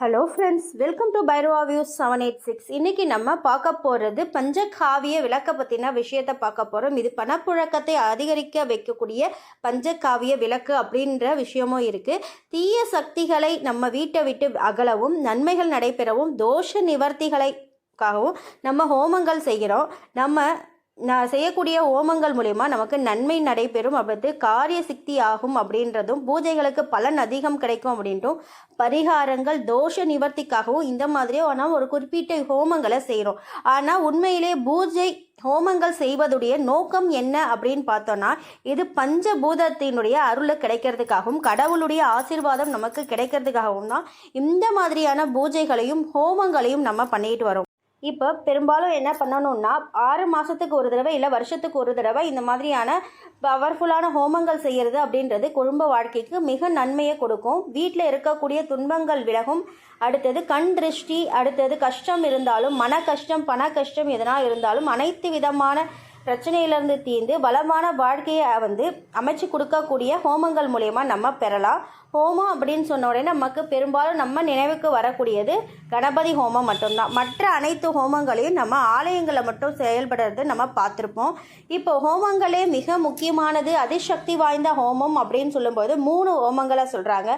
Hello friends welcome to பைரோவா views seven eight six இன்றைக்கி நம்ம பார்க்க போகிறது பஞ்சகாவிய விளக்க பற்றின விஷயத்தை பார்க்க போகிறோம் இது பணப்புழக்கத்தை அதிகரிக்க வைக்கக்கூடிய பஞ்சகாவிய விளக்கு அப்படின்ற விஷயமும் இருக்குது தீய சக்திகளை நம்ம வீட்டை விட்டு அகலவும் நன்மைகள் நடைபெறவும் தோஷ நிவர்த்திகளைக்காகவும் நம்ம ஹோமங்கள் செய்கிறோம். நம்ம நான் செய்யக்கூடிய ஹோமங்கள் மூலயமா நமக்கு நன்மை நடைபெறும். அப்படி காரிய சித்தி ஆகும் அப்படின்றதும் பூஜைகளுக்கு பலன் அதிகம் கிடைக்கும் அப்படின்ட்டும் பரிகாரங்கள் தோஷ நிவர்த்திக்காகவும் இந்த மாதிரியான ஒரு குறிப்பிட்ட ஹோமங்களை செய்கிறோம் ஆனால் உண்மையிலே பூஜை ஹோமங்கள் செய்வதுடைய நோக்கம் என்ன அப்படின்னு பார்த்தோன்னா இது பஞ்சபூதத்தினுடைய அருளை கிடைக்கிறதுக்காகவும் கடவுளுடைய ஆசீர்வாதம் நமக்கு கிடைக்கிறதுக்காகவும் தான் இந்த மாதிரியான பூஜைகளையும் ஹோமங்களையும் நம்ம பண்ணிட்டு வரோம். இப்போ பெரும்பாலும் என்ன பண்ணணும்னா ஆறு மாதத்துக்கு ஒரு தடவை இல்லை வருஷத்துக்கு ஒரு தடவை இந்த மாதிரியான பவர்ஃபுல்லான ஹோமங்கள் செய்கிறது அப்படின்றது குடும்ப வாழ்க்கைக்கு மிக நன்மையை கொடுக்கும். வீட்டில் இருக்கக்கூடிய துன்பங்கள் விலகும். அடுத்தது கண் திருஷ்டி அடுத்தது கஷ்டம் இருந்தாலும் மன கஷ்டம் பண கஷ்டம் எதனா இருந்தாலும் அனைத்து விதமான பிரச்சனையிலேருந்து தீர்ந்து வளமான வாழ்க்கையை வந்து அமைச்சு கொடுக்கக்கூடிய ஹோமங்கள் மூலயமா நம்ம பெறலாம். ஹோமம் அப்படின்னு சொன்ன உடனே நமக்கு பெரும்பாலும் நம்ம நினைவுக்கு வரக்கூடியது கணபதி ஹோமம் மட்டும்தான். மற்ற அனைத்து ஹோமங்களையும் நம்ம ஆலயங்களில் மட்டும் செயல்படுறது நம்ம பார்த்துருப்போம். இப்போ ஹோமங்களே மிக முக்கியமானது அதிசக்தி வாய்ந்த ஹோமம் அப்படின்னு சொல்லும்போது மூணு ஹோமங்களை சொல்கிறாங்க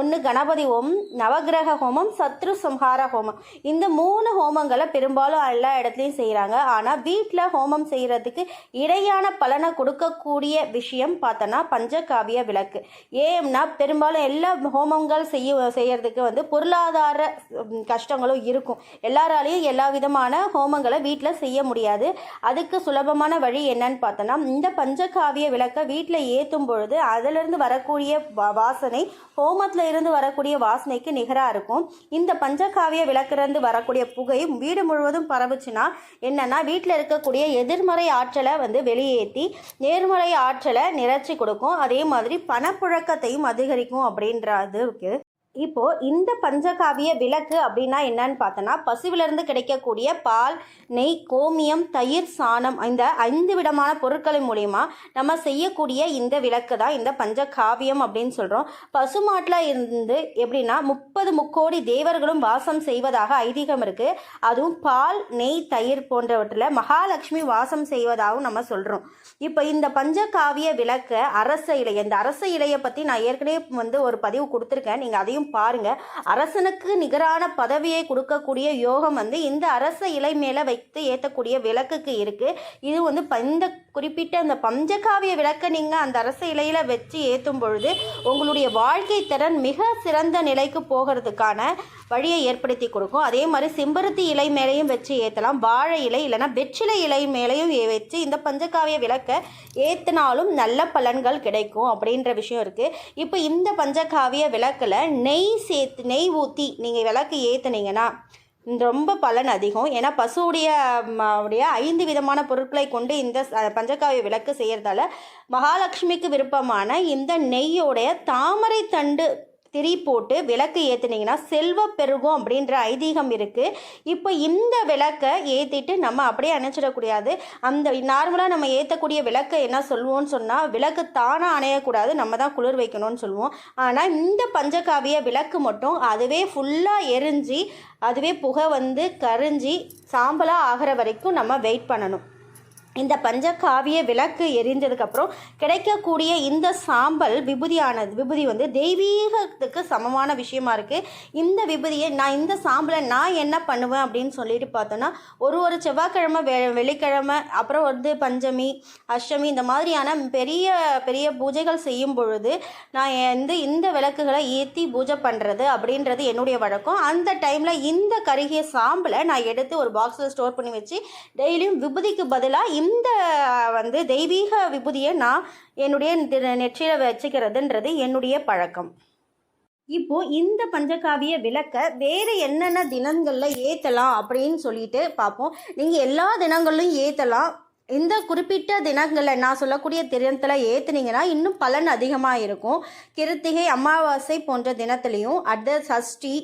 ஒன்று கணபதி ஹோமம் நவகிரக ஹோமம் சத்ரு சம்ஹார ஹோமம். இந்த மூணு ஹோமங்களை பெரும்பாலும் எல்லா இடத்துலையும் செய்கிறாங்க ஆனால் வீட்டில் ஹோமம் செய்கிறதுக்கு இடையான பலனை கொடுக்கக்கூடிய விஷயம் பார்த்தோன்னா பஞ்சகாவிய விளக்கு. ஏன்னா பெரும்பாலும் எல்லா ஹோமங்கள் செய்ய செய்யறதுக்கு வந்து பொருளாதார கஷ்டங்களும் இருக்கும். எல்லாராலையும் எல்லா விதமான ஹோமங்களை வீட்டில் செய்ய முடியாது. அதுக்கு சுலபமான வழி என்னன்னு பார்த்தோன்னா இந்த பஞ்சகாவிய விளக்கை வீட்டில் ஏற்றும் பொழுது அதிலிருந்து வரக்கூடிய வாசனை ஹோமத்தில் இருந்து வரக்கூடிய வாசனைக்கு நிகராக இருக்கும். இந்த பஞ்சகாவிய விளக்கிலிருந்து வரக்கூடிய புகை வீடு முழுவதும் பரவுச்சுன்னா என்னன்னா வீட்டில் இருக்கக்கூடிய எதிர்மறை ஆற்றலை வந்து வெளியேற்றி நேர்மறை ஆற்றலை நிறைச்சி கொடுக்கும். அதே மாதிரி பணப்புழக்கத்தையும் அதிகரிக்கும் அப்படின்றதுக்கு இப்போ இந்த பஞ்சகாவிய விளக்கு அப்படின்னா என்னன்னு பார்த்தோன்னா பசுவிலிருந்து கிடைக்கக்கூடிய பால் நெய் கோமியம் தயிர் சாணம் இந்த ஐந்து விதமான பொருட்களின் மூலியமா நம்ம செய்யக்கூடிய இந்த விளக்கு தான் இந்த பஞ்சகாவியம் அப்படின்னு சொல்கிறோம் பசுமாட்டில் இருந்து எப்படின்னா முப்பது முக்கோடி தேவர்களும் வாசம் செய்வதாக ஐதீகம் இருக்குது அதுவும் பால் நெய் தயிர் போன்றவற்றில் மகாலட்சுமி வாசம் செய்வதாகவும் நம்ம சொல்கிறோம் இப்போ இந்த பஞ்சகாவிய விளக்கு அரச இலை இந்த அரச இலையை பற்றி நான் ஏற்கனவே வந்து ஒரு பதிவு கொடுத்துருக்கேன். நீங்கள் அதையும் பாருங்க. அரசனுக்கு நிகரான பதவியை கொடுக்கக்கூடிய யோகம் வந்து இந்த அரச இலை மேலே வைத்து ஏற்றக்கூடிய விளக்குக்கு இருக்குது இது வந்து ப- இந்த குறிப்பிட்ட அந்த பஞ்சகாவிய விளக்கை நீங்கள் அந்த அரச இலையில் வச்சு ஏற்றும் பொழுது உங்களுடைய வாழ்க்கை திறன் மிக சிறந்த நிலைக்கு போகிறதுக்கான வழியை ஏற்படுத்தி கொடுக்கும். அதே மாதிரி செம்பருத்தி இலை மேலேயும் வச்சு ஏற்றலாம் வாழை இலை இல்லைன்னா வெற்றிலை இலை மேலேயும் ஏ- வச்சு இந்த பஞ்சகாவிய விளக்கை ஏற்றினாலும் நல்ல பலன்கள் கிடைக்கும் அப்படின்ற விஷயம் இருக்குது இப்போ இந்த பஞ்சகாவிய விளக்கில் நெய் சேர்த்து நெய் ஊற்றி நீங்கள் விளக்கு ஏற்றுனீங்கன்னா ரொம்ப பலன் அதிகம். ஏன்னா பசுவுடைய உடைய ஐந்து விதமான பொருட்களை கொண்டு இந்த பஞ்சகாவிய விளக்கு செய்கிறதால மகாலட்சுமிக்கு விருப்பமான இந்த நெய்யோடைய தாமரை தண்டு திரி போட்டு விளக்கு ஏற்றுனீங்கன்னா செல்வ பெருகும் அப்படின்ற ஐதீகம் இருக்குது இப்போ இந்த விளக்கை ஏற்றிட்டு நம்ம அப்படியே அணைச்சிடக்கூடாது. அந்த நார்மலாக நம்ம ஏற்றக்கூடிய விளக்கை என்ன சொல்லுவோம்னு சொன்னால் விளக்கு தானாக அணையக்கூடாது நம்ம தான் குளிர் வைக்கணும்னு சொல்லுவோம் ஆனால் இந்த பஞ்சகாவிய விளக்கு மட்டும் அதுவே ஃபுல்லாக எரிஞ்சு அதுவே புகை வந்து கரிஞ்சி சாம்பலாக ஆகிற வரைக்கும் நம்ம வெயிட் பண்ணணும். இந்த பஞ்சகாவிய விளக்கு எரிஞ்சதுக்கப்புறம் கிடைக்கக்கூடிய இந்த சாம்பல் விபூதியானது விபூதி வந்து தெய்வீகத்துக்கு சமமான விஷயமா இருக்குது இந்த விபூதியை நான் இந்த சாம்பலை நான் என்ன பண்ணுவேன் அப்படின்னு சொல்லிட்டு பார்த்தோன்னா ஒரு ஒரு செவ்வாய்க்கிழமை வெ வெள்ளிக்கிழமை அப்புறம் வந்து பஞ்சமி அஷ்டமி இந்த மாதிரியான பெரிய பெரிய பூஜைகள் செய்யும் பொழுது நான் வந்து இந்த விளக்குகளை ஏற்றி பூஜை பண்ணுறது அப்படின்றது என்னுடைய வழக்கம். அந்த டைமில் இந்த கருகிய சாம்பலை நான் எடுத்து ஒரு பாக்ஸில் ஸ்டோர் பண்ணி வச்சு டெய்லியும் விபூதிக்கு பதிலாக இந்த வந்து தெய்வீக விபூதியை நான் என்னுடைய நெற்றியில் வச்சுக்கிறதுன்றது என்னுடைய பழக்கம். இப்போ இந்த பஞ்சகாவிய விளக்க வேறு என்னென்ன தினங்களில் ஏற்றலாம் அப்படின்னு சொல்லிட்டு பார்ப்போம். நீங்கள் எல்லா தினங்களிலும் ஏற்றலாம் இந்த குறிப்பிட்ட தினங்களில் நான் சொல்லக்கூடிய தினத்தில் ஏற்றுனீங்கன்னா இன்னும் பலன் அதிகமாக இருக்கும். கிருத்திகை அமாவாசை போன்ற தினத்துலேயும் அடுத்த சஷ்டி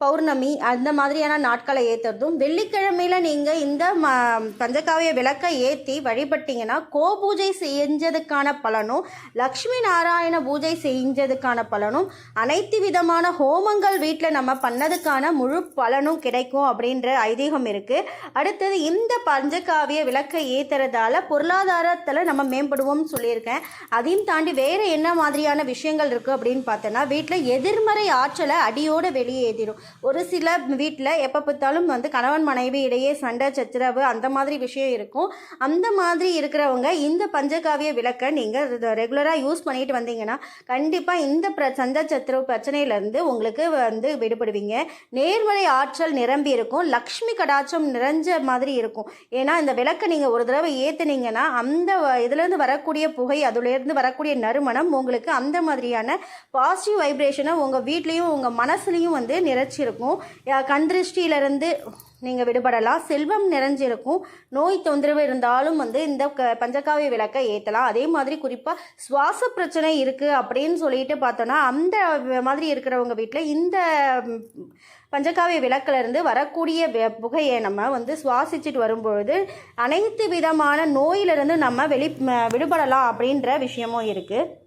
பௌர்ணமி அந்த மாதிரியான நாட்களை ஏற்றுறதும் வெள்ளிக்கிழமையில் நீங்கள் இந்த ம பஞ்சகாவிய விளக்கை ஏற்றி வழிபட்டீங்கன்னா கோபூஜை செஞ்சதுக்கான பலனும் லக்ஷ்மி நாராயண பூஜை செஞ்சதுக்கான பலனும் அனைத்து விதமான ஹோமங்கள் வீட்டில் நம்ம பண்ணதுக்கான முழு பலனும் கிடைக்கும் அப்படின்ற ஐதீகம் இருக்குது அடுத்தது இந்த பஞ்சகாவிய விளக்கை ஏற்றுறதால பொருளாதாரத்தில் நம்ம மேம்படுவோம்னு சொல்லியிருக்கேன். அதையும் தாண்டி வேறு என்ன மாதிரியான விஷயங்கள் இருக்குது அப்படின்னு பார்த்தோன்னா வீட்டில் எதிர்மறை ஆற்றலை அடியோடு வெளியேற்றிடும் ஒரு சில வீட்டில் எப்போ பார்த்தாலும் வந்து கணவன் மனைவி இடையே சண்டை சச்சரவு அந்த மாதிரி விஷயம் இருக்கும். அந்த மாதிரி இருக்கிறவங்க இந்த பஞ்சகாவிய விளக்கை நீங்கள் ரெகுலராக யூஸ் பண்ணிட்டு வந்தீங்கன்னா கண்டிப்பாக இந்த பிர சண்டை சச்சரவு பிரச்சனையிலேருந்து உங்களுக்கு வந்து விடுபடுவீங்க. நேர்மறை ஆற்றல் நிரம்பி இருக்கும். லக்ஷ்மி கடாட்சம் நிறைஞ்ச மாதிரி இருக்கும். ஏன்னா இந்த விளக்கை நீங்கள் ஒரு தடவை ஏற்றுனீங்கன்னா அந்த வ- இதுலேருந்து வரக்கூடிய புகை அதுலேருந்து வரக்கூடிய நறுமணம் உங்களுக்கு அந்த மாதிரியான பாசிட்டிவ் வைப்ரேஷனை உங்கள் வீட்லேயும் உங்கள் மனசுலையும் வந்து நிறைச்சிருக்கும் யா- கண் திருஷ்டியிலிருந்து நீங்கள் விடுபடலாம். செல்வம் நிறைஞ்சிருக்கும். நோய் தொந்தரவு இருந்தாலும் வந்து இந்த க பஞ்சகாவிய விளக்கை ஏற்றலாம் அதே மாதிரி குறிப்பாக சுவாச பிரச்சனை இருக்குது அப்படின்னு சொல்லிட்டு பார்த்தோன்னா அந்த மாதிரி இருக்கிறவங்க வீட்டில் இந்த பஞ்சகாவிய விளக்குல இருந்து வரக்கூடிய புகையை நம்ம வந்து சுவாசிச்சுட்டு வரும்பொழுது அனைத்து விதமான நோயிலிருந்து நம்ம வெளி விடுபடலாம் அப்படின்ற விஷயமும் இருக்குது